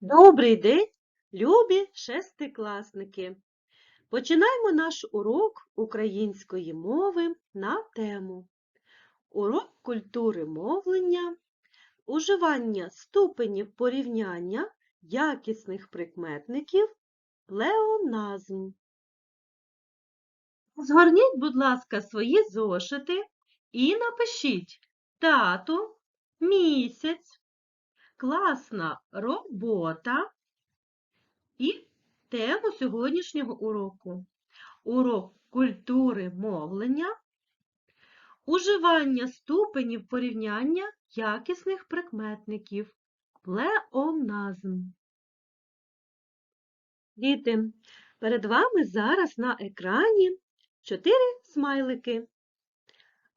Добрий день, любі шестикласники! Починаємо наш урок української мови на тему Урок культури мовлення, уживання ступенів порівняння якісних прикметників, плеоназм. Згорніть, будь ласка, свої зошити і напишіть дату, місяць, класна робота і тему сьогоднішнього уроку. Урок культури мовлення, уживання ступенів порівняння якісних прикметників, плеоназм. Діти, перед вами зараз на екрані чотири смайлики.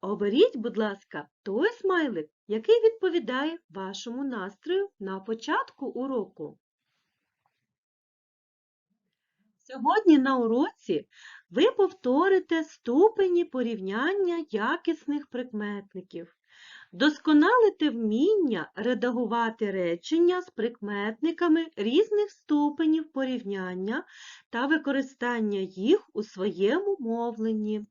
Оберіть, будь ласка, той смайлик, який відповідає вашому настрою на початку уроку. Сьогодні на уроці ви повторите ступені порівняння якісних прикметників, досконалите вміння редагувати речення з прикметниками різних ступенів порівняння та використання їх у своєму мовленні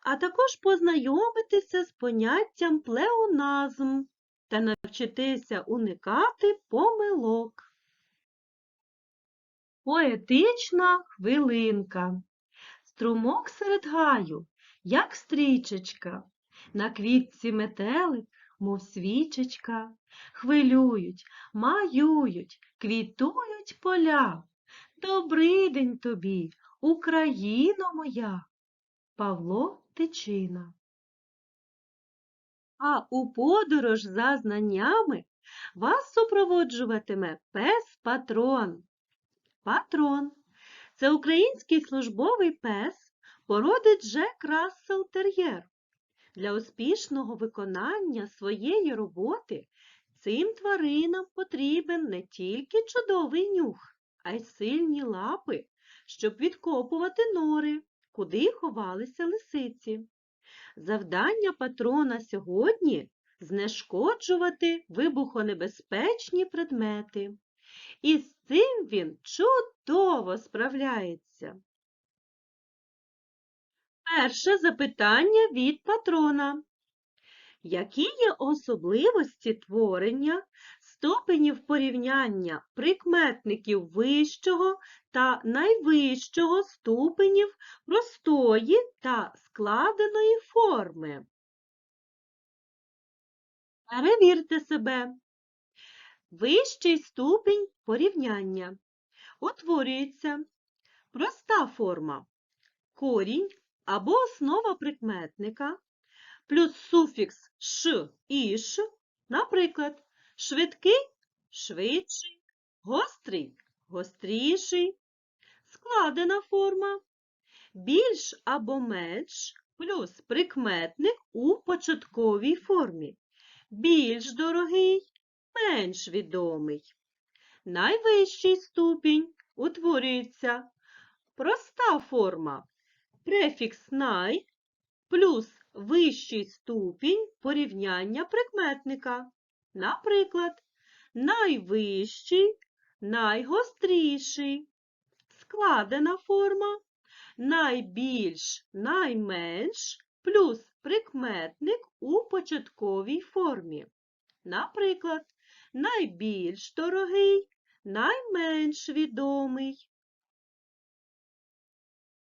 а також познайомитися з поняттям плеоназм та навчитися уникати помилок. Поетична хвилинка. Струмок серед гаю, як стрічечка, на квітці метелик, мов свічечка, хвилюють, маюють, квітують поля. Добрий день тобі, Україно моя! Павло Тичина. А у подорож за знаннями вас супроводжуватиме пес-патрон. Патрон це український службовий пес породи Джек Рассел Тер'єр. Для успішного виконання своєї роботи цим тваринам потрібен не тільки чудовий нюх, а й сильні лапи, щоб відкопувати нори куди ховалися лисиці. Завдання патрона сьогодні знешкоджувати вибухонебезпечні предмети. І з цим він чудово справляється. Перше запитання від патрона. Які є особливості творення ступенів порівняння прикметників вищого та найвищого ступенів простої та складеної форми. Перевірте себе. Вищий ступінь порівняння. Утворюється проста форма корінь або основа прикметника плюс суфікс ш і ш, наприклад, швидкий швидший, гострий гостріший, складена форма, більш або менш плюс прикметник у початковій формі. Більш дорогий, менш відомий. Найвищий ступінь утворюється проста форма префікс най плюс вищий ступінь порівняння прикметника. Наприклад, найвищий найгостріший. Складена форма найбільш, найменш плюс прикметник у початковій формі. Наприклад, найбільш дорогий, найменш відомий.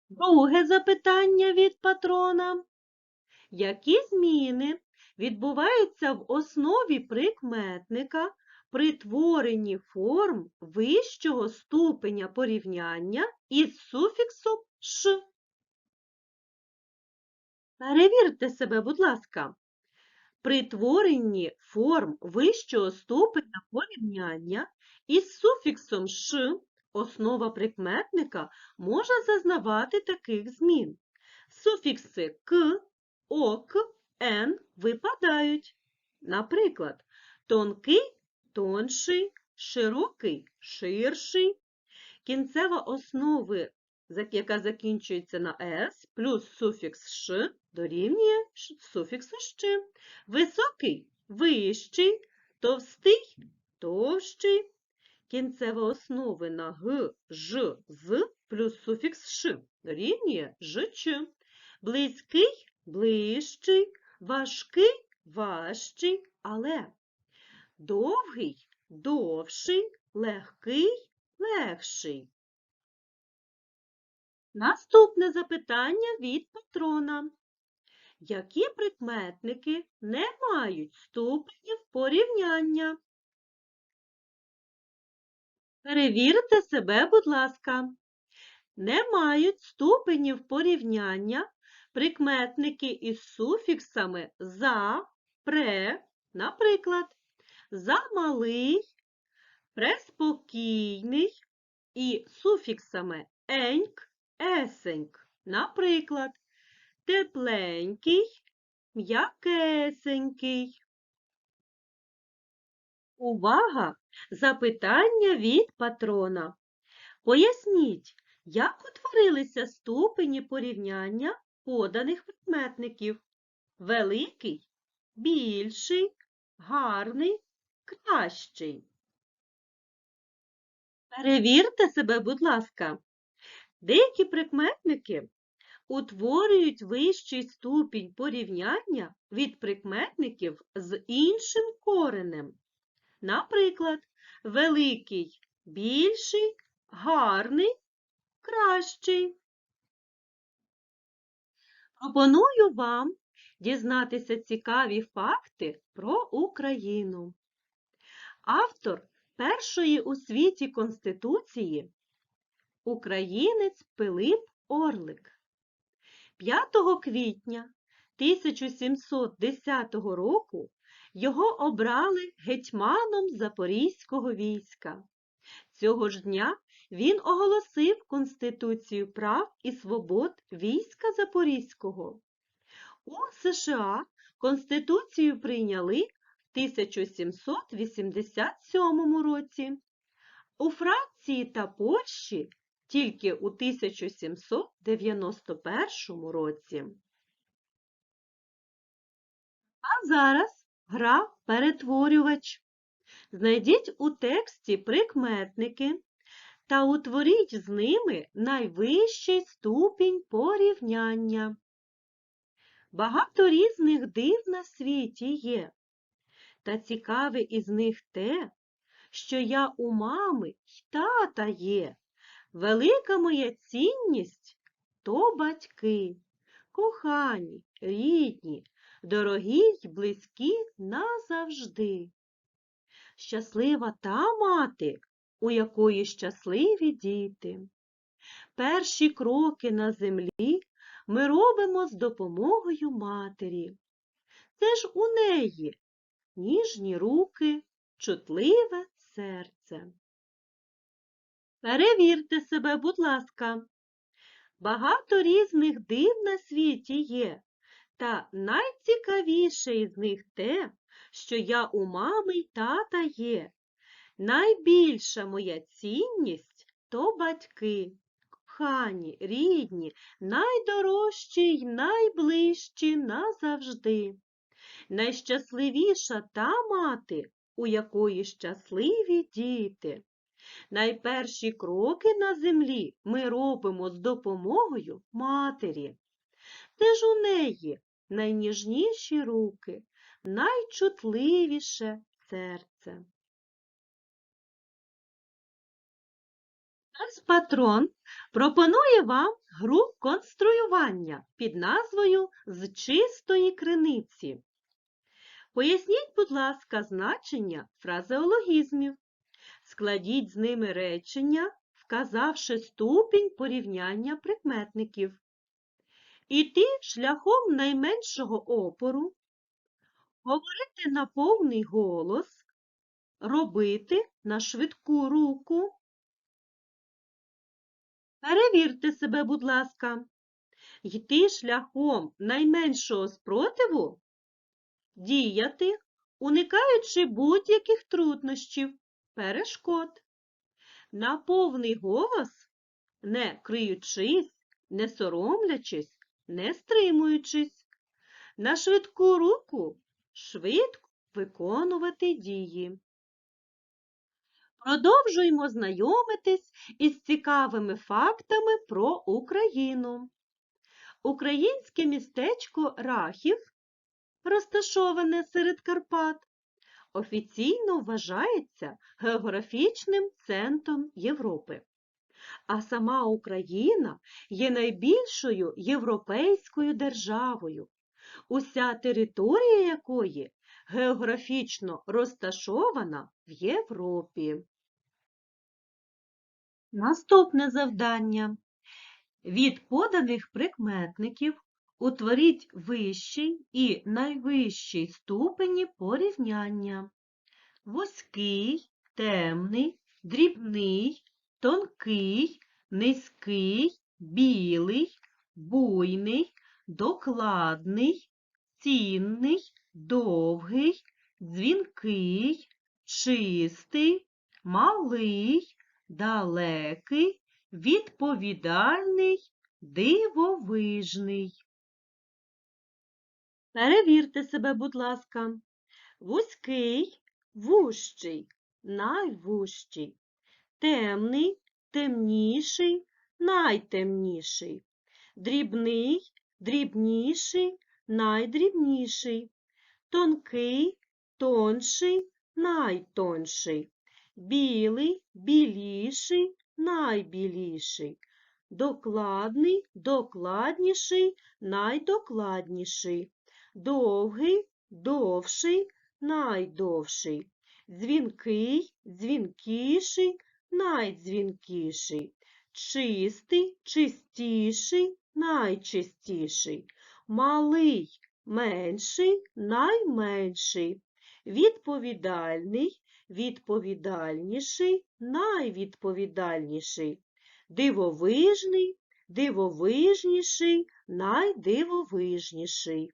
Друге запитання від патрона. Які зміни відбуваються в основі прикметника при творенні форм вищого ступеня порівняння із суфіксом ш. Перевірте себе, будь ласка. При творенні форм вищого ступеня порівняння із суфіксом ш основа прикметника може зазнавати таких змін. Суфікси к, ок, н випадають. Наприклад, тонкий тонший, широкий, ширший. Кінцева основа, яка закінчується на «с», плюс суфікс «ш» дорівнює суфіксу «щ». Високий вищий, товстий товщий. кінцева основи на г, ж, з плюс суфікс ш дорівнює жч. Близький ближчий, важкий важчий, але довгий довший, легкий легший. Наступне запитання від патрона. Які прикметники не мають ступенів порівняння? Перевірте себе, будь ласка. Не мають ступенів порівняння прикметники із суфіксами за, пре, наприклад, замалий, преспокійний і суфіксами еньк, есеньк, наприклад, тепленький, м'якесенький. Увага! Запитання від патрона. Поясніть, як утворилися ступені порівняння поданих прикметників? Великий, більший, гарний, кращий. Перевірте себе, будь ласка. Деякі прикметники утворюють вищий ступінь порівняння від прикметників з іншим коренем. Наприклад, великий більший, гарний кращий. Пропоную вам дізнатися цікаві факти про Україну. Автор першої у світі Конституції українець Пилип Орлик. 5 квітня 1710 року його обрали гетьманом Запорізького війська. Цього ж дня він оголосив Конституцію прав і свобод війська Запорізького. У США Конституцію прийняли в 1787 році. У Франції та Польщі тільки у 1791 році. А зараз гра перетворювач. Знайдіть у тексті прикметники та утворіть з ними найвищий ступінь порівняння. Багато різних див на світі є, та цікаве із них те, що я у мами й тата є. Велика моя цінність то батьки, кохані, рідні, дорогі й близькі назавжди. Щаслива та мати, у якої щасливі діти. Перші кроки на землі ми робимо з допомогою матері. Це ж у неї ніжні руки, чутливе серце. Перевірте себе, будь ласка. Багато різних див на світі є, та найцікавіше із них те, що я у мами й тата є. Найбільша моя цінність то батьки, кохані, рідні, найдорожчі й найближчі назавжди. Найщасливіша та мати, у якої щасливі діти. Найперші кроки на землі ми робимо з допомогою матері. Де ж у неї найніжніші руки, найчутливіше серце. Наш патрон пропонує вам гру конструювання під назвою З чистої криниці. Поясніть, будь ласка, значення фразеологізмів. Складіть з ними речення, вказавши ступінь порівняння прикметників. Іти шляхом найменшого опору, говорити на повний голос, робити на швидку руку. Перевірте себе, будь ласка, йти шляхом найменшого спротиву, діяти, уникаючи будь-яких труднощів, перешкод. На повний голос, не криючись, не соромлячись, не стримуючись. На швидку руку швидко виконувати дії. Продовжуємо знайомитись із цікавими фактами про Україну. Українське містечко Рахів, розташоване серед Карпат, офіційно вважається географічним центром Європи. А сама Україна є найбільшою європейською державою, уся територія якої географічно розташована в Європі. Наступне завдання. Від поданих прикметників утворіть вищий і найвищий ступені порівняння. Вузький, темний, дрібний, тонкий, низький, білий, буйний, докладний, цінний, довгий, дзвінкий, чистий, малий, далекий, відповідальний, дивовижний. Перевірте себе, будь ласка. Вузький, вужчий, найвужчий, темний, темніший, найтемніший, дрібний, дрібніший, найдрібніший, тонкий, тонший, найтонший, білий, біліший, найбіліший, докладний, докладніший, найдокладніший, довгий, довший, найдовший, дзвінкий, дзвінкіший, найдзвінкіший, чистий, чистіший, найчистіший, малий, менший, найменший, відповідальний, відповідальніший, найвідповідальніший, дивовижний, дивовижніший, найдивовижніший.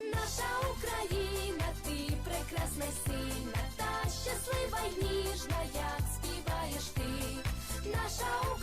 Наша Україна, ти прекрасна, сильна, та щаслива й ніжна, як співаєш ти. Наша Україна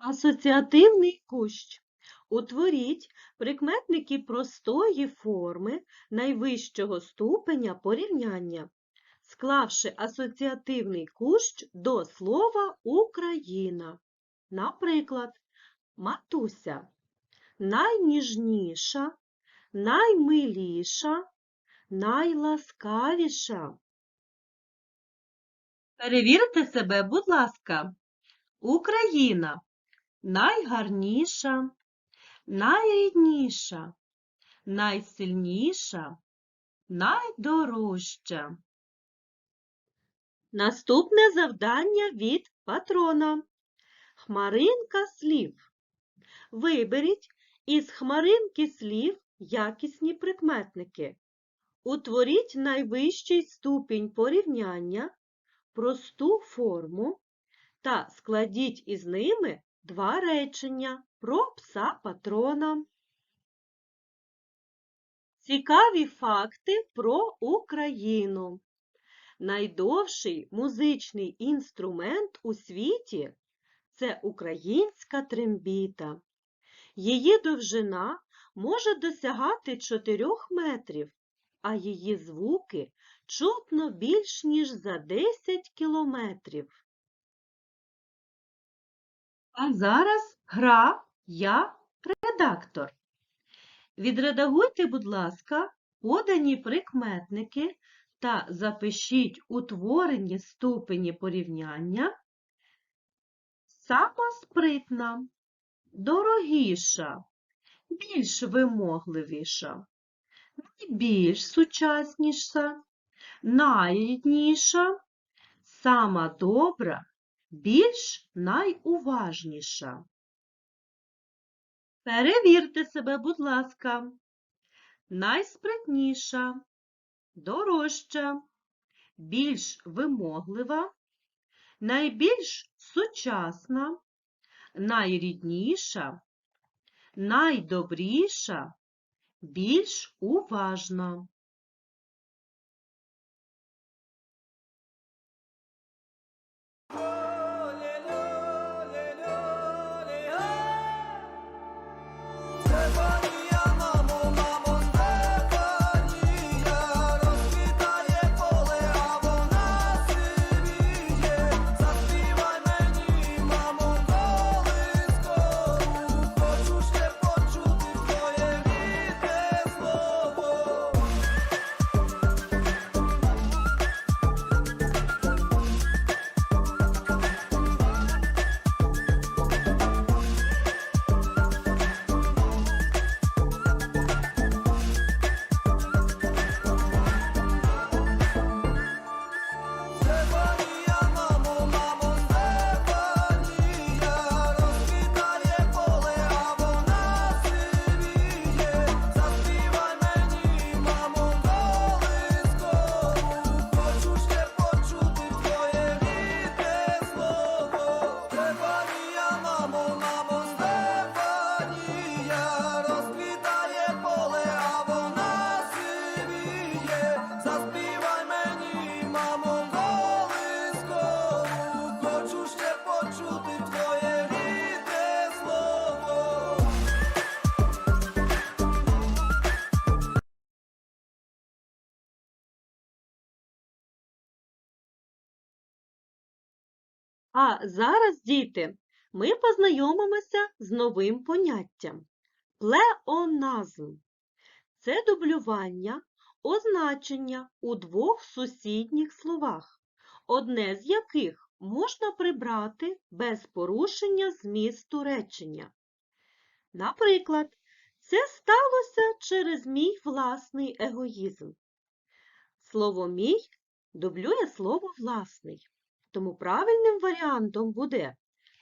Асоціативний кущ. Утворіть прикметники простої форми найвищого ступеня порівняння, склавши асоціативний кущ до слова Україна. Наприклад, матуся. Найніжніша, наймиліша, найласкавіша. Перевірте себе, будь ласка. Україна найгарніша, найрідніша, найсильніша, найдорожча. Наступне завдання від патрона. Хмаринка слів. Виберіть із хмаринки слів якісні прикметники. Утворіть найвищий ступінь порівняння, просту форму та складіть із ними два речення про пса патрона. Цікаві факти про Україну. Найдовший музичний інструмент у світі це українська трембіта. Її довжина може досягати 4 метрів, а її звуки чутно більш ніж за 10 кілометрів. А зараз гра Я редактор. Відредагуйте, будь ласка, подані прикметники та запишіть утворені ступені порівняння. Сама спритна, дорогіша, більш вимогливіша, найбільш сучасніша, найрідніша, сама добра, більш найуважніша. Перевірте себе, будь ласка. Найспритніша, дорожча, більш вимоглива, найбільш сучасна, найрідніша, найдобріша, більш уважна. А зараз, діти, ми познайомимося з новим поняттям плеоназм. Це дублювання означення у двох сусідніх словах, одне з яких можна прибрати без порушення змісту речення. Наприклад, це сталося через мій власний егоїзм. Слово мій дублює слово власний. Тому правильним варіантом буде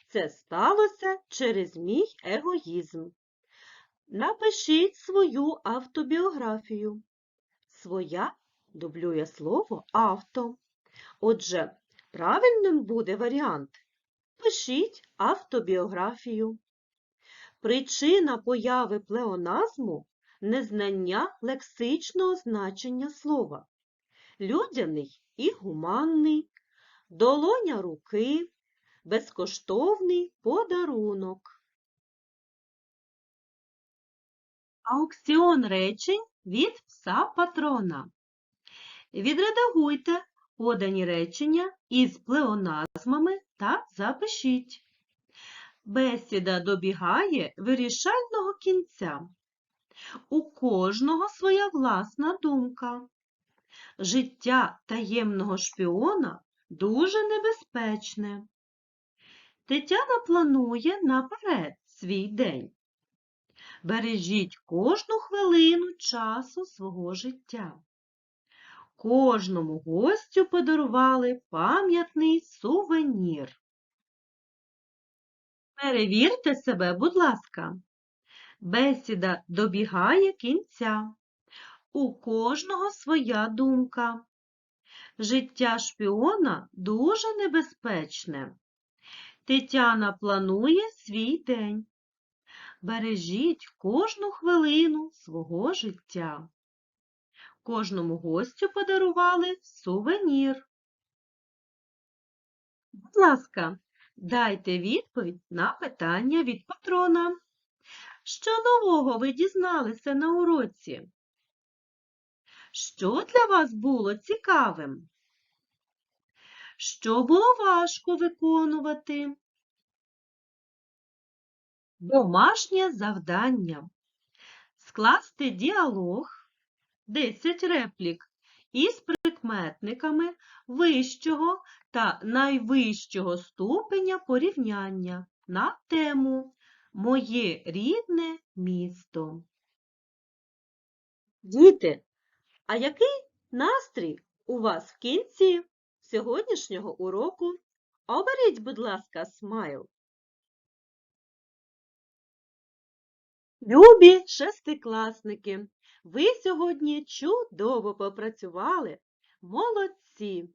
це сталося через мій егоїзм. Напишіть свою автобіографію. Своя дублює слово авто. Отже, правильним буде варіант Пишіть автобіографію. Причина появи плеоназму незнання лексичного значення слова. Людяний і гуманний, долоня руки, безкоштовний подарунок. Аукціон речень від пса патрона. Відредагуйте подані речення із плеоназмами та запишіть. Бесіда добігає вирішального кінця. У кожного своя власна думка. Життя таємного шпіона дуже небезпечне. Тетяна планує наперед свій день. Бережіть кожну хвилину часу свого життя. Кожному гостю подарували пам'ятний сувенір. Перевірте себе, будь ласка. Бесіда добігає кінця. У кожного своя думка. Життя шпіона дуже небезпечне. Тетяна планує свій день. Бережіть кожну хвилину свого життя. Кожному гостю подарували сувенір. Будь ласка, дайте відповідь на питання від патрона. Що нового ви дізналися на уроці? Що для вас було цікавим? Що було важко виконувати? Домашнє завдання. Скласти діалог 10 реплік із прикметниками вищого та найвищого ступеня порівняння на тему Моє рідне місто. Діти, а який настрій у вас в кінці сьогоднішнього уроку? Оберіть, будь ласка, смайл. Любі шестикласники, ви сьогодні чудово попрацювали. Молодці!